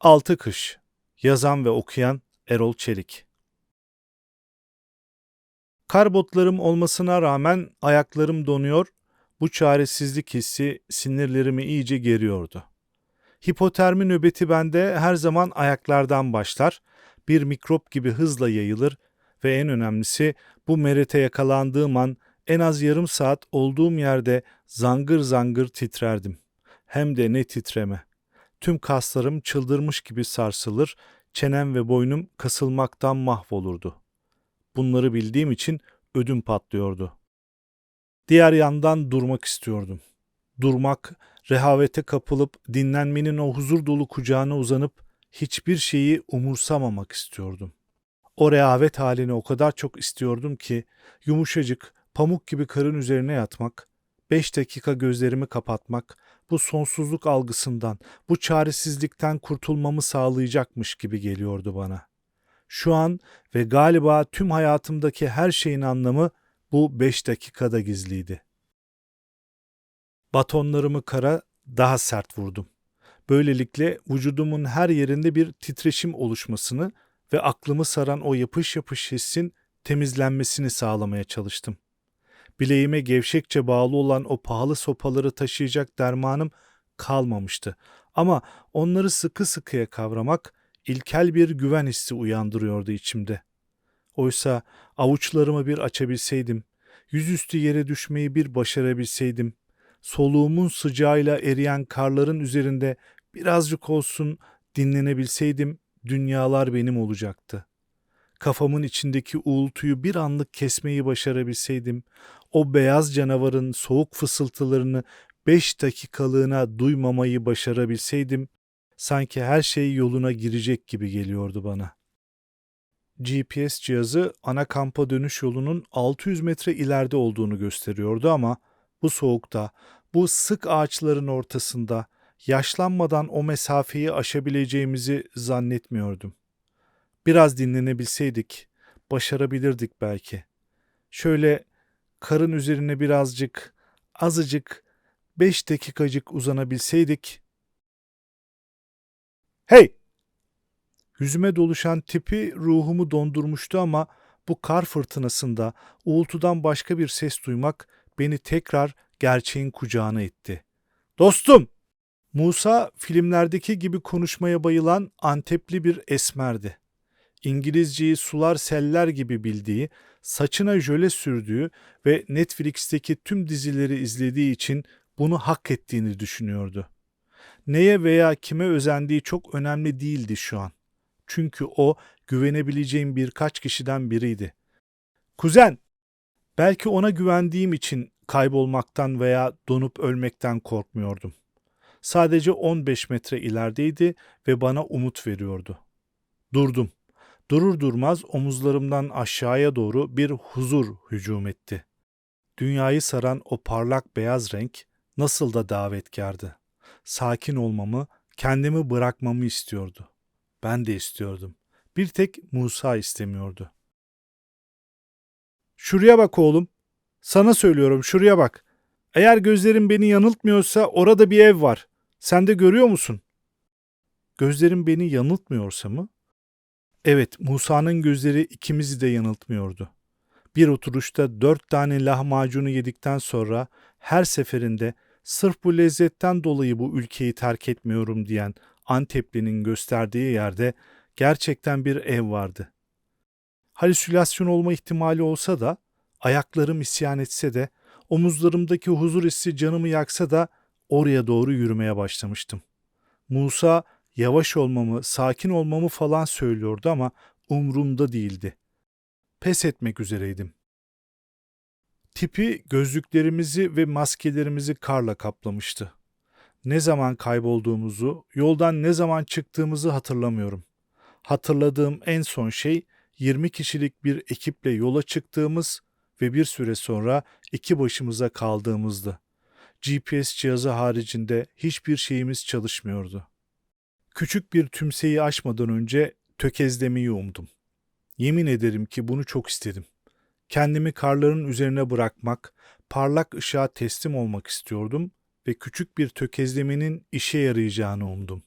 Altı Kış Yazan ve okuyan Erol Çelik Kar botlarım olmasına rağmen ayaklarım donuyor, bu çaresizlik hissi sinirlerimi iyice geriyordu. Hipotermi nöbeti bende her zaman ayaklardan başlar, bir mikrop gibi hızla yayılır ve en önemlisi bu merete yakalandığım an en az yarım saat olduğum yerde zangır zangır titrerdim. Hem de ne titreme. Tüm kaslarım çıldırmış gibi sarsılır, çenem ve boynum kasılmaktan mahvolurdu. Bunları bildiğim için ödüm patlıyordu. Diğer yandan durmak istiyordum. Durmak, rehavete kapılıp dinlenmenin o huzur dolu kucağına uzanıp hiçbir şeyi umursamamak istiyordum. O rehavet halini o kadar çok istiyordum ki yumuşacık, pamuk gibi karın üzerine yatmak, beş dakika gözlerimi kapatmak, bu sonsuzluk algısından, bu çaresizlikten kurtulmamı sağlayacakmış gibi geliyordu bana. Şu an ve galiba tüm hayatımdaki her şeyin anlamı bu beş dakikada gizliydi. Batonlarımı kara daha sert vurdum. Böylelikle vücudumun her yerinde bir titreşim oluşmasını ve aklımı saran o yapış yapış hissin temizlenmesini sağlamaya çalıştım. Bileğime gevşekçe bağlı olan o pahalı sopaları taşıyacak dermanım kalmamıştı. Ama onları sıkı sıkıya kavramak ilkel bir güven hissi uyandırıyordu içimde. Oysa avuçlarımı bir açabilseydim, yüzüstü yere düşmeyi bir başarabilseydim, soluğumun sıcağıyla eriyen karların üzerinde birazcık olsun dinlenebilseydim, dünyalar benim olacaktı. Kafamın içindeki uğultuyu bir anlık kesmeyi başarabilseydim, o beyaz canavarın soğuk fısıltılarını beş dakikalığına duymamayı başarabilseydim, sanki her şey yoluna girecek gibi geliyordu bana. GPS cihazı ana kampa dönüş yolunun 600 metre ileride olduğunu gösteriyordu ama bu soğukta, bu sık ağaçların ortasında yaşlanmadan o mesafeyi aşabileceğimizi zannetmiyordum. Biraz dinlenebilseydik, başarabilirdik belki. Şöyle karın üzerine birazcık, azıcık, beş dakikacık uzanabilseydik. Hey! Yüzüme doluşan tipi ruhumu dondurmuştu ama bu kar fırtınasında uğultudan başka bir ses duymak beni tekrar gerçeğin kucağına itti. Dostum! Musa filmlerdeki gibi konuşmaya bayılan Antepli bir esmerdi. İngilizceyi sular seller gibi bildiği, saçına jöle sürdüğü ve Netflix'teki tüm dizileri izlediği için bunu hak ettiğini düşünüyordu. Neye veya kime özendiği çok önemli değildi şu an. Çünkü o güvenebileceğim birkaç kişiden biriydi. Kuzen, belki ona güvendiğim için kaybolmaktan veya donup ölmekten korkmuyordum. Sadece 15 metre ilerideydi ve bana umut veriyordu. Durdum. Durur durmaz omuzlarımdan aşağıya doğru bir huzur hücum etti. Dünyayı saran o parlak beyaz renk nasıl da davetkardı. Sakin olmamı, kendimi bırakmamı istiyordu. Ben de istiyordum. Bir tek Musa istemiyordu. Şuraya bak oğlum. Sana söylüyorum şuraya bak. Eğer gözlerim beni yanıltmıyorsa orada bir ev var. Sen de görüyor musun? Gözlerim beni yanıltmıyorsa mı? Evet, Musa'nın gözleri ikimizi de yanıltmıyordu. Bir oturuşta dört tane lahmacunu yedikten sonra her seferinde sırf bu lezzetten dolayı bu ülkeyi terk etmiyorum diyen Antepli'nin gösterdiği yerde gerçekten bir ev vardı. Halüsinasyon olma ihtimali olsa da, ayaklarım isyan etse de, omuzlarımdaki huzur hissi canımı yaksa da oraya doğru yürümeye başlamıştım. Musa yavaş olmamı, sakin olmamı falan söylüyordu ama umrumda değildi. Pes etmek üzereydim. Tipi gözlüklerimizi ve maskelerimizi karla kaplamıştı. Ne zaman kaybolduğumuzu, yoldan ne zaman çıktığımızı hatırlamıyorum. Hatırladığım en son şey 20 kişilik bir ekiple yola çıktığımız ve bir süre sonra iki başımıza kaldığımızdı. GPS cihazı haricinde hiçbir şeyimiz çalışmıyordu. Küçük bir tümseyi açmadan önce tökezlemeyi umdum. Yemin ederim ki bunu çok istedim. Kendimi karların üzerine bırakmak, parlak ışığa teslim olmak istiyordum ve küçük bir tökezlemenin işe yarayacağını umdum.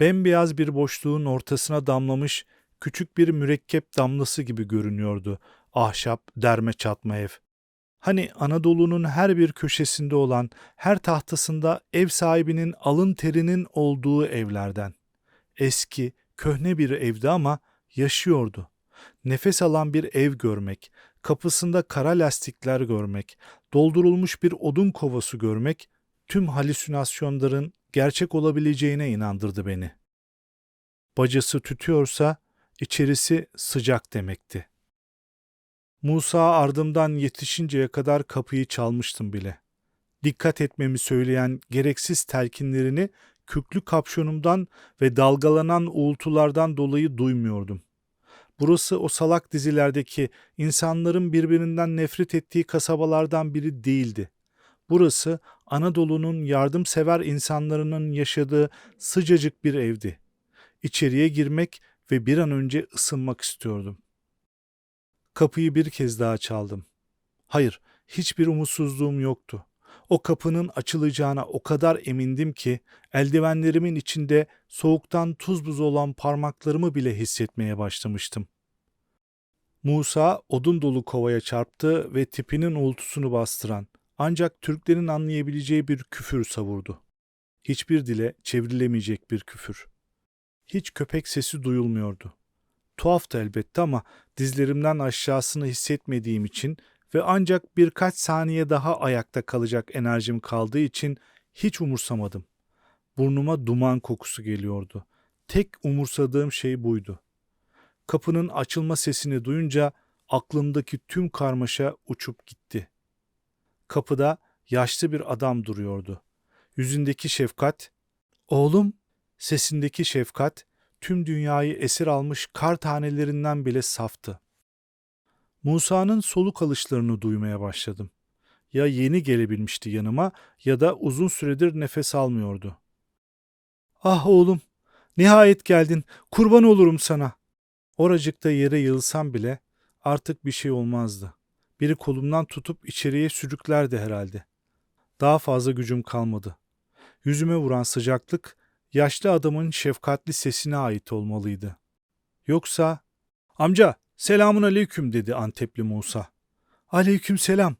Bembeyaz bir boşluğun ortasına damlamış küçük bir mürekkep damlası gibi görünüyordu ahşap derme çatma ev. Hani Anadolu'nun her bir köşesinde olan, her tahtasında ev sahibinin alın terinin olduğu evlerden. Eski, köhne bir evdi ama yaşıyordu. Nefes alan bir ev görmek, kapısında kara lastikler görmek, doldurulmuş bir odun kovası görmek tüm halüsinasyonların gerçek olabileceğine inandırdı beni. Bacası tütüyorsa içerisi sıcak demekti. Musa ardımdan yetişinceye kadar kapıyı çalmıştım bile. Dikkat etmemi söyleyen gereksiz telkinlerini küklü kapşonumdan ve dalgalanan uğultulardan dolayı duymuyordum. Burası o salak dizilerdeki insanların birbirinden nefret ettiği kasabalardan biri değildi. Burası Anadolu'nun yardımsever insanların yaşadığı sıcacık bir evdi. İçeriye girmek ve bir an önce ısınmak istiyordum. Kapıyı bir kez daha çaldım. Hayır, hiçbir umutsuzluğum yoktu. O kapının açılacağına o kadar emindim ki eldivenlerimin içinde soğuktan tuz buz olan parmaklarımı bile hissetmeye başlamıştım. Musa odun dolu kovaya çarptı ve tipinin uğultusunu bastıran ancak Türklerin anlayabileceği bir küfür savurdu. Hiçbir dile çevrilemeyecek bir küfür. Hiç köpek sesi duyulmuyordu. Tuhaftı elbette ama dizlerimden aşağısını hissetmediğim için ve ancak birkaç saniye daha ayakta kalacak enerjim kaldığı için hiç umursamadım. Burnuma duman kokusu geliyordu. Tek umursadığım şey buydu. Kapının açılma sesini duyunca aklımdaki tüm karmaşa uçup gitti. Kapıda yaşlı bir adam duruyordu. Yüzündeki şefkat, "Oğlum," sesindeki şefkat tüm dünyayı esir almış kar tanelerinden bile saftı. Musa'nın soluk alışlarını duymaya başladım. Ya yeni gelebilmişti yanıma ya da uzun süredir nefes almıyordu. Ah oğlum, nihayet geldin, kurban olurum sana. Oracıkta yere yığılsam bile artık bir şey olmazdı. Biri kolumdan tutup içeriye sürüklerdi herhalde. Daha fazla gücüm kalmadı. Yüzüme vuran sıcaklık yaşlı adamın şefkatli sesine ait olmalıydı. Yoksa, amca selamun aleyküm dedi Antepli Musa. Aleyküm selam.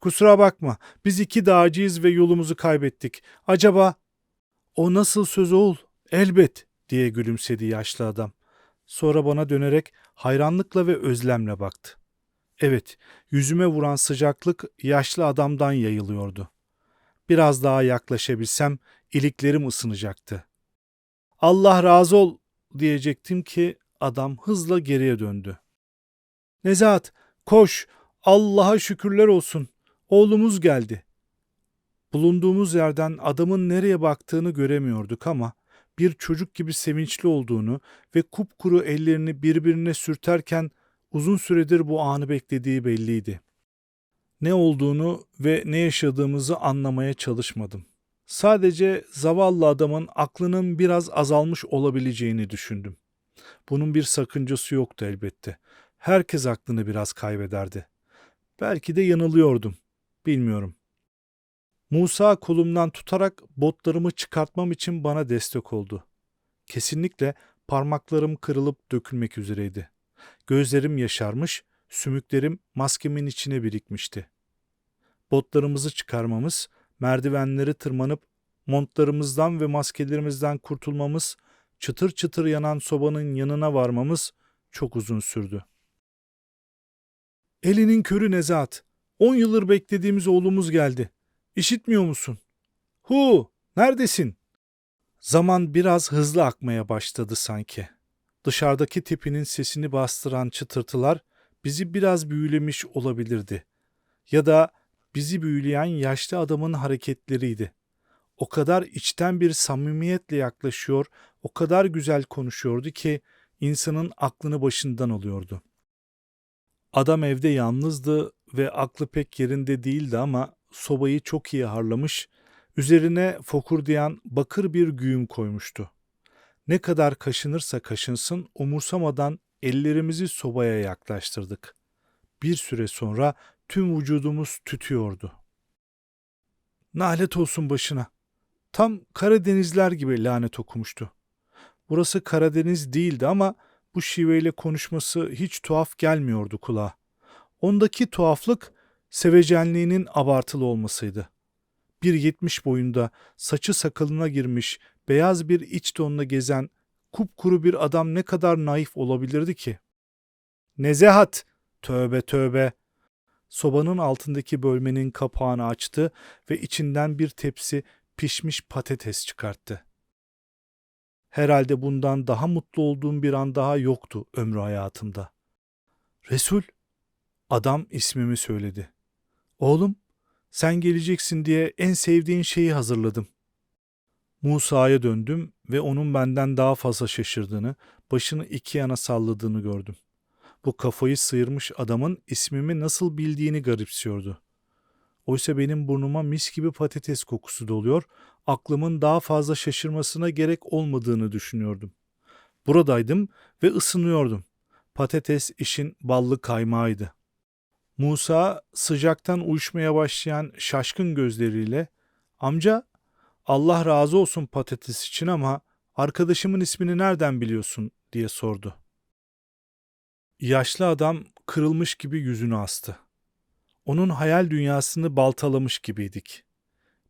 Kusura bakma biz iki dağcıyız ve yolumuzu kaybettik. Acaba... O nasıl söz oğul? Elbet diye gülümsedi yaşlı adam. Sonra bana dönerek hayranlıkla ve özlemle baktı. Evet, yüzüme vuran sıcaklık yaşlı adamdan yayılıyordu. Biraz daha yaklaşabilsem iliklerim ısınacaktı. Allah razı ol diyecektim ki adam hızla geriye döndü. Nezahat koş Allah'a şükürler olsun oğlumuz geldi. Bulunduğumuz yerden adamın nereye baktığını göremiyorduk ama bir çocuk gibi sevinçli olduğunu ve kupkuru ellerini birbirine sürterken uzun süredir bu anı beklediği belliydi. Ne olduğunu ve ne yaşadığımızı anlamaya çalışmadım. Sadece zavallı adamın aklının biraz azalmış olabileceğini düşündüm. Bunun bir sakıncası yoktu elbette. Herkes aklını biraz kaybederdi. Belki de yanılıyordum. Bilmiyorum. Musa kolumdan tutarak botlarımı çıkartmam için bana destek oldu. Kesinlikle parmaklarım kırılıp dökülmek üzereydi. Gözlerim yaşarmış, sümüklerim maskemin içine birikmişti. Botlarımızı çıkarmamız, merdivenleri tırmanıp montlarımızdan ve maskelerimizden kurtulmamız, çıtır çıtır yanan sobanın yanına varmamız çok uzun sürdü. Elinin körü Nezahat. On yıldır beklediğimiz oğlumuz geldi. İşitmiyor musun? Hu, neredesin? Zaman biraz hızlı akmaya başladı sanki. Dışarıdaki tipinin sesini bastıran çıtırtılar bizi biraz büyülemiş olabilirdi. Ya da bizi büyüleyen yaşlı adamın hareketleriydi. O kadar içten bir samimiyetle yaklaşıyor, o kadar güzel konuşuyordu ki insanın aklını başından alıyordu. Adam evde yalnızdı ve aklı pek yerinde değildi ama sobayı çok iyi harlamış, üzerine fokurdayan bakır bir güğüm koymuştu. Ne kadar kaşınırsa kaşınsın umursamadan ellerimizi sobaya yaklaştırdık. Bir süre sonra tüm vücudumuz tütüyordu. Nalet olsun başına. Tam Karadenizler gibi lanet okumuştu. Burası Karadeniz değildi ama bu şiveyle konuşması hiç tuhaf gelmiyordu kulağa. Ondaki tuhaflık sevecenliğinin abartılı olmasıydı. 1.70 boyunda saçı sakalına girmiş beyaz bir iç donla gezen kupkuru bir adam ne kadar naif olabilirdi ki? Nezehat! Tövbe tövbe! Sobanın altındaki bölmenin kapağını açtı ve içinden bir tepsi pişmiş patates çıkarttı. Herhalde bundan daha mutlu olduğum bir an daha yoktu ömrü hayatımda. Resul, adam ismimi söyledi. Oğlum, sen geleceksin diye en sevdiğin şeyi hazırladım. Musa'ya döndüm ve onun benden daha fazla şaşırdığını, başını iki yana salladığını gördüm. Bu kafayı sıyırmış adamın ismimi nasıl bildiğini garipsiyordu. Oysa benim burnuma mis gibi patates kokusu doluyor, aklımın daha fazla şaşırmasına gerek olmadığını düşünüyordum. Buradaydım ve ısınıyordum. Patates işin ballı kaymağıydı. Musa sıcaktan uyuşmaya başlayan şaşkın gözleriyle "Amca, Allah razı olsun patates için ama arkadaşımın ismini nereden biliyorsun?" diye sordu. Yaşlı adam kırılmış gibi yüzünü astı. Onun hayal dünyasını baltalamış gibiydik.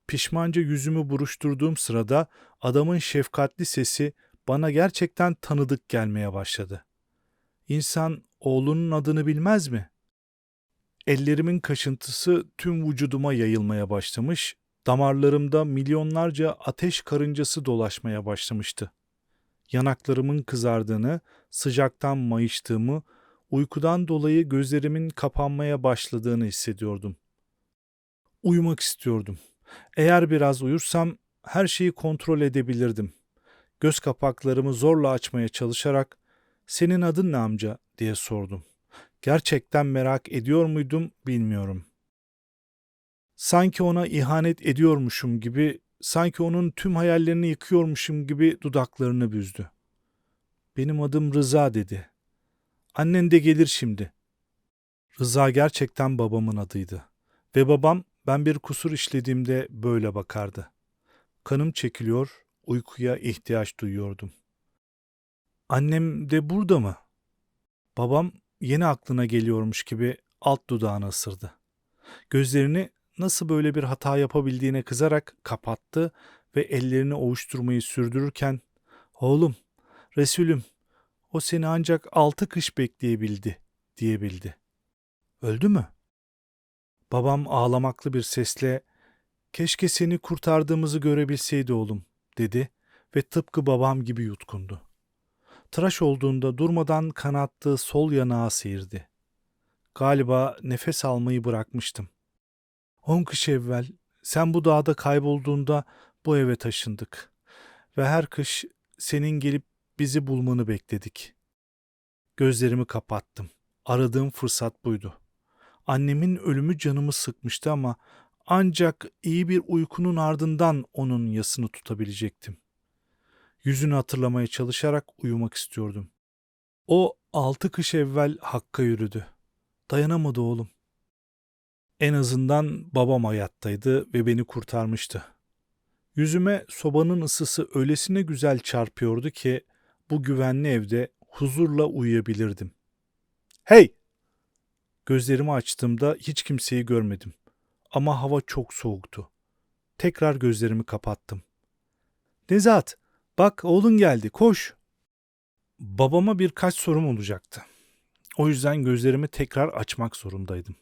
Pişmanca yüzümü buruşturduğum sırada adamın şefkatli sesi bana gerçekten tanıdık gelmeye başladı. İnsan oğlunun adını bilmez mi? Ellerimin kaşıntısı tüm vücuduma yayılmaya başlamış, damarlarımda milyonlarca ateş karıncası dolaşmaya başlamıştı. Yanaklarımın kızardığını, sıcaktan mayıştığımı, uykudan dolayı gözlerimin kapanmaya başladığını hissediyordum. Uyumak istiyordum. Eğer biraz uyursam her şeyi kontrol edebilirdim. Göz kapaklarımı zorla açmaya çalışarak "Senin adın ne amca?" diye sordum. Gerçekten merak ediyor muydum bilmiyorum. Sanki ona ihanet ediyormuşum gibi, sanki onun tüm hayallerini yıkıyormuşum gibi dudaklarını büzdü. Benim adım Rıza dedi. Annen de gelir şimdi. Rıza gerçekten babamın adıydı. Ve babam ben bir kusur işlediğimde böyle bakardı. Kanım çekiliyor, uykuya ihtiyaç duyuyordum. Annem de burada mı? Babam yeni aklına geliyormuş gibi alt dudağını ısırdı. Gözlerini nasıl böyle bir hata yapabildiğine kızarak kapattı ve ellerini ovuşturmayı sürdürürken ''Oğlum, Resulüm, o seni ancak altı kış bekleyebildi.'' diyebildi. ''Öldü mü?'' Babam ağlamaklı bir sesle ''Keşke seni kurtardığımızı görebilseydi oğlum.'' dedi ve tıpkı babam gibi yutkundu. Tıraş olduğunda durmadan kanattığı sol yanağı seyirdi. Galiba nefes almayı bırakmıştım. On kış evvel sen bu dağda kaybolduğunda bu eve taşındık ve her kış senin gelip bizi bulmanı bekledik. Gözlerimi kapattım. Aradığım fırsat buydu. Annemin ölümü canımı sıkmıştı ama ancak iyi bir uykunun ardından onun yasını tutabilecektim. Yüzünü hatırlamaya çalışarak uyumak istiyordum. O altı kış evvel Hakk'a yürüdü. Dayanamadı oğlum. En azından babam hayattaydı ve beni kurtarmıştı. Yüzüme sobanın ısısı öylesine güzel çarpıyordu ki bu güvenli evde huzurla uyuyabilirdim. Hey! Gözlerimi açtığımda hiç kimseyi görmedim. Ama hava çok soğuktu. Tekrar gözlerimi kapattım. Nezat, bak oğlun geldi, koş. Babama birkaç sorum olacaktı. O yüzden gözlerimi tekrar açmak zorundaydım.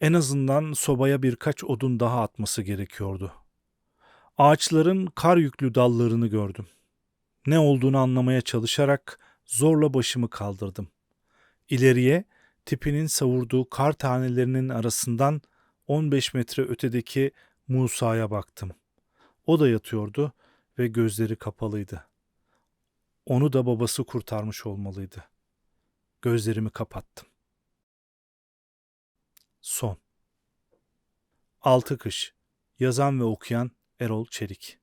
En azından sobaya birkaç odun daha atması gerekiyordu. Ağaçların kar yüklü dallarını gördüm. Ne olduğunu anlamaya çalışarak zorla başımı kaldırdım. İleriye tipinin savurduğu kar tanelerinin arasından 15 metre ötedeki Musa'ya baktım. O da yatıyordu ve gözleri kapalıydı. Onu da babası kurtarmış olmalıydı. Gözlerimi kapattım. Son Altı Kış Yazan ve okuyan Erol Çelik